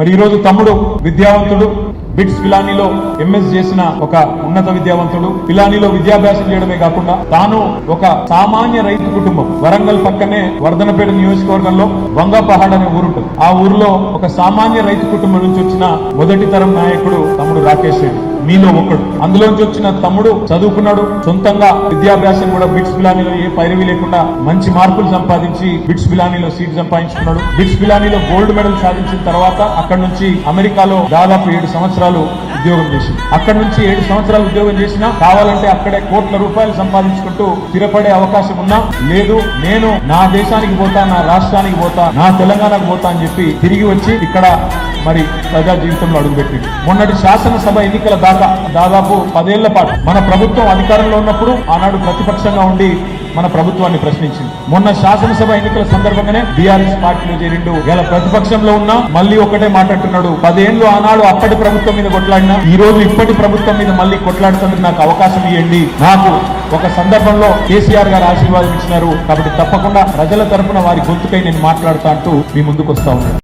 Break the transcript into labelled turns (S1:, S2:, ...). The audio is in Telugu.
S1: మరి ఈ రోజు తమ్ముడు విద్యావంతుడు బిట్స్ పిలానీలో ఎంఎస్ చేసిన ఒక ఉన్నత విద్యావంతుడు. పిలానీలో విద్యాభ్యాసం చేయడమే కాకుండా తాను ఒక సామాన్య రైతు కుటుంబం. వరంగల్ పక్కనే వర్ధనపేట నియోజకవర్గంలో వంగపహాడ్ అనే ఊరుంటుంది. ఆ ఊరిలో ఒక సామాన్య రైతు కుటుంబం నుంచి వచ్చిన మొదటి తరం నాయకుడు తమ్ముడు రాకేష్ రెడ్డి. మీలో ఒకడు. అందులోంచి వచ్చిన తమ్ముడు చదువుకున్నాడు. సొంతంగా విద్యాభ్యాసం కూడా బిట్స్ బిలానీలో ఏ పైరవి లేకుండా మంచి మార్కులు సంపాదించి బిట్స్ బిలానీలో సీట్ సంపాదించుకున్నాడు. బిట్స్ బిలానీలో గోల్డ్ మెడల్ సాధించిన తర్వాత అక్కడ నుంచి అమెరికాలో దాదాపు ఏడు సంవత్సరాలు ఉద్యోగం చేసింది. అక్కడ నుంచి ఏడు సంవత్సరాలు ఉద్యోగం చేసినా కావాలంటే అక్కడే కోట్ల రూపాయలు సంపాదించుకుంటూ స్థిరపడే అవకాశం ఉన్నా లేదు నేను నా దేశానికి పోతా నా రాష్ట్రానికి పోతా నా తెలంగాణకు పోతా అని చెప్పి తిరిగి వచ్చి ఇక్కడ మరి ప్రజా జీవితంలో అడుగుపెట్టింది. మొన్నటి శాసనసభ ఎన్నికల దాకా దాదాపు పదేళ్ళ పాటు మన ప్రభుత్వం అధికారంలో ఉన్నప్పుడు ఆనాడు ప్రతిపక్షంగా ఉండి మన ప్రభుత్వాన్ని ప్రశ్నించింది. మొన్న శాసనసభ ఎన్నికల సందర్భంగానే బీఆర్ఎస్ పార్టీలో చేరిండు. ఇలా ప్రతిపక్షంలో ఉన్నా మళ్ళీ ఒకటే మాట్లాడుతున్నాడు. పదేళ్ళు ఆనాడు అప్పటి ప్రభుత్వం మీద కొట్లాడినా ఈ రోజు ఇప్పటి ప్రభుత్వం మీద మళ్ళీ కొట్లాడుతున్నందుకు నాకు అవకాశం ఇవ్వండి నాకు ఒక సందర్భంలో కేసీఆర్ గారు ఆశీర్వాదం ఇచ్చినారు. కాబట్టి తప్పకుండా ప్రజల తరపున వారి గొంతుకై నేను మాట్లాడుతా అంటూ మీ ముందుకు వస్తా ఉన్నాను.